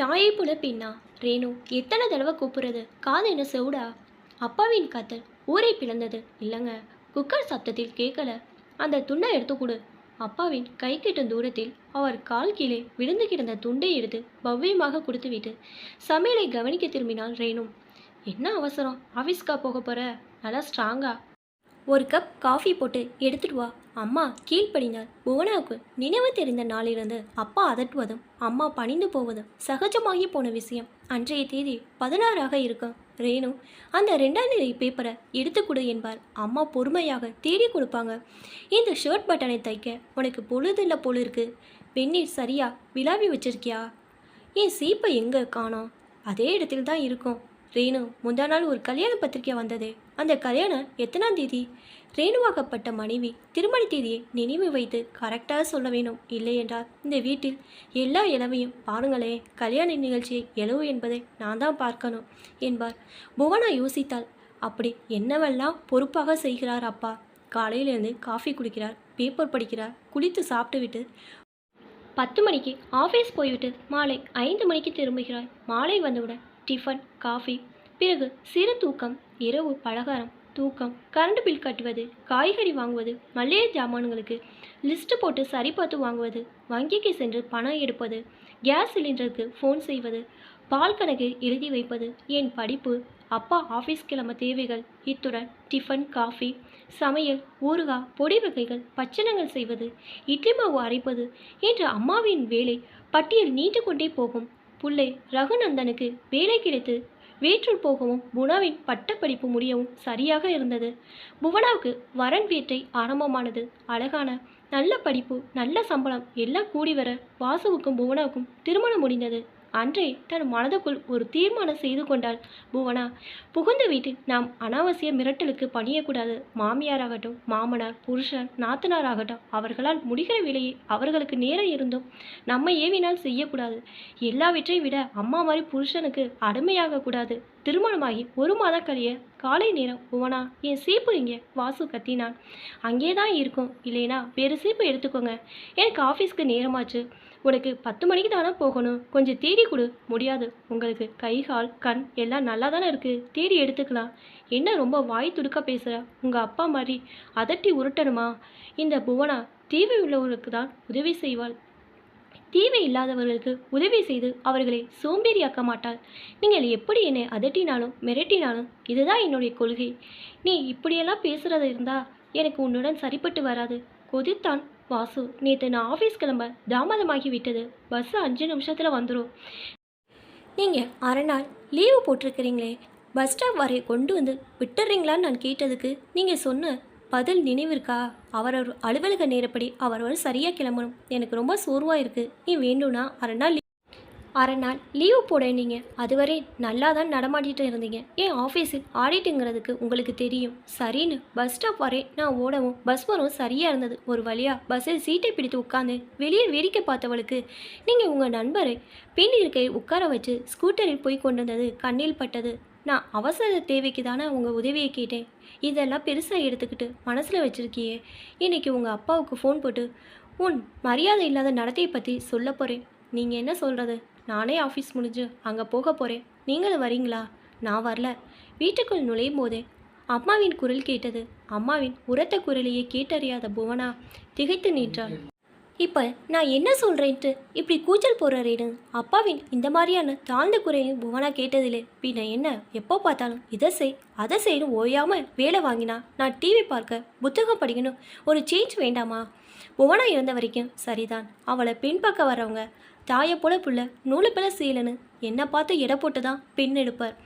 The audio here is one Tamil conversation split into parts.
தாயை போல பின்னா ரேணு எத்தனை தடவை கூப்பிடுறது? காது என்ன செவுடா? அப்பாவின் கத்தல் ஊரை பிளந்தது. இல்லைங்க குக்கர் சத்தத்தில் கேட்கல. அந்த துண்டை எடுத்து கொடு. அப்பாவின் கை கெட்டும் தூரத்தில் அவர் கால் கீழே விழுந்து கிடந்த துண்டை எடுத்து பவ்யமாக கொடுத்துவிட்டு சமையலை கவனிக்க திரும்பினாள் ரேணு. என்ன அவசரம்? ஆஃபீஸ்க்கா போக போற? நல்லா ஸ்ட்ராங்கா ஒரு கப் காஃபி போட்டு எடுத்துட்டு வா. அம்மா கீழ்ப்படினார் புவனாவுக்கு நினைவு தெரிந்த நாளிலிருந்து அப்பா அதட்டுவதும் அம்மா பணிந்து போவதும் சகஜமாகி போன விஷயம். அன்றைய தேதி பதினாறாக இருக்கும் ரேணு அந்த ரெண்டாம் நிலை பேப்பரை எடுத்து கொடு என்பார். அம்மா பொறுமையாக தேடி கொடுப்பாங்க. இந்த ஷர்ட் பட்டனை தைக்க உனக்கு பொழுது இல்லை போல இருக்கு. வெந்நீர் சரியா விழாவி வச்சிருக்கியா? என் சீப்பை எங்கே காணோம்? அதே இடத்தில் தான் இருக்கும். ரேணு முந்தா நாள் ஒரு கல்யாண பத்திரிக்கை வந்தது. அந்த கல்யாணம் எத்தனாம் தேதி? ரேணுவாக்கப்பட்ட மனைவி திருமண தேதியை நினைவு வைத்து கரெக்டாக சொல்ல வேணும். இல்லை என்றால் இந்த வீட்டில் எல்லா இளவையும் பாருங்களே கல்யாண நிகழ்ச்சியை எழவு என்பதை நான் தான் பார்க்கணும் என்பார். புவனா யோசித்தாள். அப்படி என்னவெல்லாம் பொறுப்பாக செய்கிறார் அப்பா? காலையிலேருந்து காஃபி குடிக்கிறார் பேப்பர் படிக்கிறார் குளித்து சாப்பிட்டுவிட்டு பத்து மணிக்கு ஆஃபீஸ் போய்விட்டு மாலை ஐந்து மணிக்கு திரும்புகிறாய். மாலை வந்தவுடன் டிஃபன் காஃபி. பிறகு சிறு தூக்கம் இரவு பலகாரம் தூக்கம். கரண்ட் பில் கட்டுவது காய்கறி வாங்குவது மளிகை ஜாமான்களுக்கு லிஸ்ட் போட்டு சரி பார்த்து வாங்குவது வங்கிக்கு சென்று பணம் எடுப்பது கேஸ் சிலிண்டருக்கு ஃபோன் செய்வது பால் கணக்கு எழுதி வைப்பது என் படிப்பு அப்பா ஆஃபீஸ் கிளம்ப தேவைகள் இத்துடன் டிஃபன் காஃபி சமையல் ஊறுகாய் பொடி வகைகள் பச்சனங்கள் செய்வது இட்லி மாவு அரைப்பது என்று அம்மாவின் வேலை பட்டியல் நீண்டு கொண்டே போகும். புள்ளை ரகுநந்தனுக்கு வேலை கிடைத்து வேற்றூர் போகவும் புனாவின் பட்டப்படிப்பு முடியவும் சரியாக இருந்தது. புவனாவுக்கு வரன் வேற்றை ஆரம்பமானது. அழகான நல்ல படிப்பு நல்ல சம்பளம் எல்லாம் கூடி வர வாசுவுக்கும் புவனாவுக்கும் திருமணம் முடிந்தது. அன்றே தன் மனதுக்குள் ஒரு தீர்மானம் செய்து கொண்டாள். புவனா புகுந்த வீட்டில் நாம் அனாவசிய மிரட்டலுக்கு பணியக்கூடாது. மாமியாராகட்டும் மாமனார் புருஷன் நாத்தனாராகட்டும் அவர்களால் முடிகிற விலையை அவர்களுக்கு நேரம் இருந்தும் நம்ம ஏவினால் செய்யக்கூடாது. எல்லாவற்றை விட அம்மா மாதிரி புருஷனுக்கு அடிமையாகக்கூடாது. திருமணமாகி ஒரு மாதம் கழிய காலை நேரம் புவனா என் சீப்பு இங்கே. வாசு கத்தினான். அங்கே தான் இருக்கும். இல்லைனா வேறு சீப்பு எடுத்துக்கோங்க. எனக்கு ஆஃபீஸ்க்கு நேரமாச்சு. உனக்கு பத்து மணிக்கு தானே போகணும். கொஞ்சம் தேடி கொடு. முடியாது. உங்களுக்கு கை கால் கண் எல்லாம் நல்லா தானே இருக்குது தேடி எடுத்துக்கலாம். என்ன ரொம்ப வாய் துடுக்க பேசுகிற உங்கள் அப்பா மாதிரி அதட்டி உருட்டணுமா? இந்த புவனா தீவை உள்ளவர்களுக்கு தான் உதவி செய்வாள். தீவை இல்லாதவர்களுக்கு உதவி செய்து அவர்களை சோம்பேறியாக்க மாட்டாள். நீங்கள் எப்படி என்னை அதட்டினாலும் மிரட்டினாலும் இதுதான் என்னுடைய கொள்கை. நீ இப்படியெல்லாம் பேசுறது இருந்தா எனக்கு உன்னுடன் சரிப்பட்டு வராது. கொதித்தான் வாசு. நேற்று நான் ஆஃபீஸ் கிளம்ப தாமதமாகி விட்டது பஸ் அஞ்சு நிமிஷத்தில் வந்துடும் நீங்கள் அரை நாள் லீவு போட்டிருக்கிறீங்களே. பஸ் ஸ்டாப் வரை கொண்டு வந்து விட்டுறீங்களான்னு நான் கேட்டதுக்கு நீங்கள் சொன்ன பதில் நினைவிருக்கா? அவரவர் அலுவலக நேரப்படி அவரவர் சரியாக கிளம்பணும். எனக்கு ரொம்ப சோர்வாக இருக்குது நீ வேண்டும்னா அரை நாள் அரை நாள் லீவு போட அதுவரை நல்லா தான் நடமாட்டிட்டு இருந்தீங்க. ஏன் ஆஃபீஸில் ஆடிட்டுங்கிறதுக்கு உங்களுக்கு தெரியும். சரின்னு பஸ் ஸ்டாப் வரே நான் ஓடவும் பஸ் வரும் சரியாக இருந்தது. ஒரு வழியாக பஸ்ஸில் சீட்டை பிடித்து உட்காந்து வெளியே வேடிக்கை பார்த்தவளுக்கு நீங்கள் உங்கள் நண்பரை பின் இருக்கையில் உட்கார வச்சு ஸ்கூட்டரில் போய் கொண்டு வந்தது கண்ணில் பட்டது. நான் அவசர தேவைக்கு தானே உங்கள் உதவியை கேட்டேன். இதெல்லாம் பெருசாக எடுத்துக்கிட்டு மனசில் வச்சுருக்கியே. இன்றைக்கி உங்கள் அப்பாவுக்கு ஃபோன் போட்டு உன் மரியாதை இல்லாத நடத்தையை பற்றி சொல்ல போகிறேன் நீங்கள் என்ன சொல்கிறது நானே ஆஃபீஸ் முடிஞ்சு அங்கே போக போகிறேன் நீங்களும் வரீங்களா? நான் வரல. வீட்டுக்குள் நுழையும் போதே அம்மாவின் குரல் கேட்டது. அம்மாவின் உரத்த குரலையே கேட்டறியாத புவனா திகைத்து நின்றாள். இப்போ நான் என்ன சொல்கிறேன்ட்டு இப்படி கூச்சல் போடுறேன்னு அப்பாவின் இந்த மாதிரியான தாழ்ந்த குறையும் புவனா கேட்டதில்லை. பின்ன என்ன? எப்போ பார்த்தாலும் இதை செய் அதை செய்யணும் ஓயாமல் வேலை வாங்கினா நான் டிவி பார்க்க புத்தகம் படிக்கணும். ஒரு சேஞ்ச் வேண்டாமா? புவனா இருந்த வரைக்கும் சரிதான். அவளை பின்பக்க வரவங்க தாயை போல புள்ள நூலு பிள்ளை செய்யலன்னு என்னை பார்த்து எடை போட்டு தான் பெண் எடுப்பார்.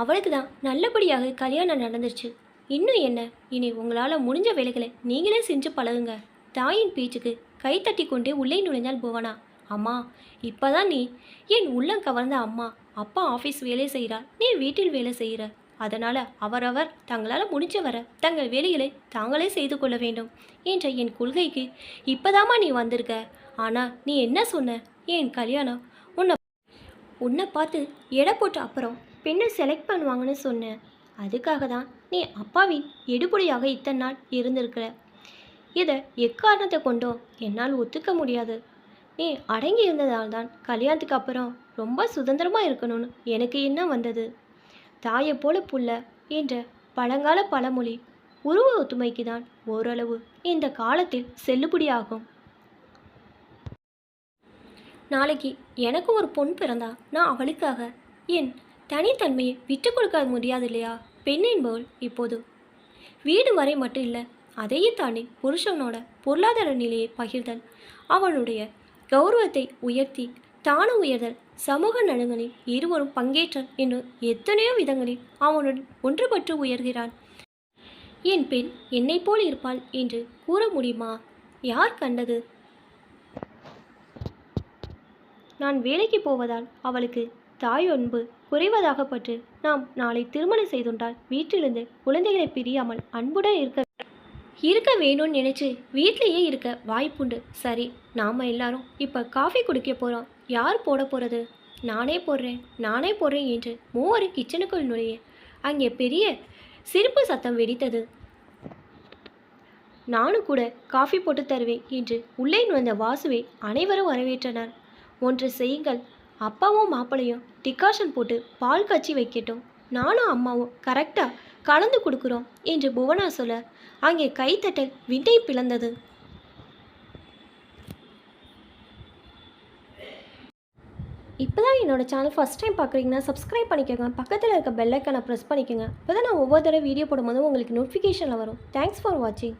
அவளுக்கு தான் நல்லபடியாக கல்யாணம் நடந்துருச்சு. இன்னும் என்ன? இனி உங்களால் முடிஞ்ச வேலைகளை நீங்களே செஞ்சு பழகுங்க. தாயின் பேச்சுக்கு கை தட்டி கொண்டே உள்ளே நுழைந்தாள் புவனா. அம்மா இப்போதான் நீ என் உள்ளம் கவர்ந்த அம்மா அப்பா ஆஃபீஸ் வேலை செய்கிறார் நீ வீட்டில் வேலை செய்கிற. அதனால் அவரவர் தங்களால் முடிஞ்ச வர தங்கள் வேலைகளை தாங்களே செய்து கொள்ள வேண்டும் என்ற என் கொள்கைக்கு இப்போதாம்மா நீ வந்திருக்க. ஆனால் நீ என்ன சொன்ன? என் கல்யாணம்? உன்னை உன்னை பார்த்து எடை போட்ட அப்புறம் பெண்ணை செலக்ட் பண்ணுவாங்கன்னு சொன்னேன். அதுக்காக தான் நீ அப்பாவின் எடுபடியாக இத்தனை நாள் இருந்திருக்கிற. இதை எக்காரணத்தை கொண்டோ என்னால் ஒத்துக்க முடியாது. நீ அடங்கி இருந்ததால் தான் கல்யாணத்துக்கு அப்புறம் ரொம்ப சுதந்திரமாக இருக்கணும்னு எனக்கு என்ன வந்தது. தாயை போல புள்ள என்ற பழங்கால பழமொழி உருவ ஒத்துமைக்கு தான் ஓரளவு இந்த காலத்தில் செல்லுபடியாகும் நாளைக்கு எனக்கு ஒரு பொன் பிறந்தா நான் அவளுக்காக என் தனித்தன்மையை விட்டு கொடுக்க முடியாது இல்லையா பெண் என்பவள் இப்போது வீடு வரை மட்டும் இல்லை அதையே தாண்டி புருஷனோட பொருளாதார நிலையை பகிர்தல் அவனுடைய கௌரவத்தை உயர்த்தி தானும் உயர்தல் சமூக நலன்களில் இருவரும் பங்கேற்றல் என்று எத்தனையோ விதங்களில் அவனுடன் ஒன்றுபட்டு உயர்கிறான். என் பெண் என்னைப் போல் இருப்பாள் என்று கூற முடியுமா? யார் கண்டது? நான் வேலைக்கு போவதால் அவளுக்கு தாய் அன்பு குறைவதாகப்பட்டு நாம் நாளை திருமணம் செய்துண்டால் வீட்டிலிருந்து குழந்தைகளை பிரியாமல் அன்புடன் இருக்க இருக்க வேணும்னு நினச்சி வீட்லேயே இருக்க வாய்ப்புண்டு சரி நாம் எல்லாரும் இப்போ காஃபி குடிக்க போகிறோம் யார் போட போகிறது நானே போடுறேன் நானே போடுறேன் என்று மூவரும் கிச்சனுக்குள் நுழைய அங்கே பெரிய சிரிப்பு சத்தம் வெடித்தது. நானும் கூட காஃபி போட்டு தருவேன் என்று உள்ளே நுழைந்த வாசுவை அனைவரும் வரவேற்றனர். ஒன்று செய்யுங்கள் அப்பாவும் மாப்பிளையும் டிகாஷன் போட்டு பால் காய்ச்சி வைக்கட்டும். நானும் அம்மாவும் கரெக்டாக கலந்து கொடுக்குறோம் என்று புவனா சொல்ல அங்கே கைத்தட்டல் விண்டை பிளந்தது. இப்போதான் என்னோடய சேனல் ஃபஸ்ட் டைம் பார்க்குறீங்கன்னா சப்ஸ்கிரைப் பண்ணிக்கோங்க. பக்கத்தில் இருக்க பெல் ப்ரெஸ் பண்ணிக்கோங்க. இப்போ தான் நான் ஒவ்வொரு தடவை வீடியோ போடும்போது உங்களுக்கு நோட்டிஃபிகேஷனில் வரும். தேங்க்ஸ் ஃபார் வாட்சிங்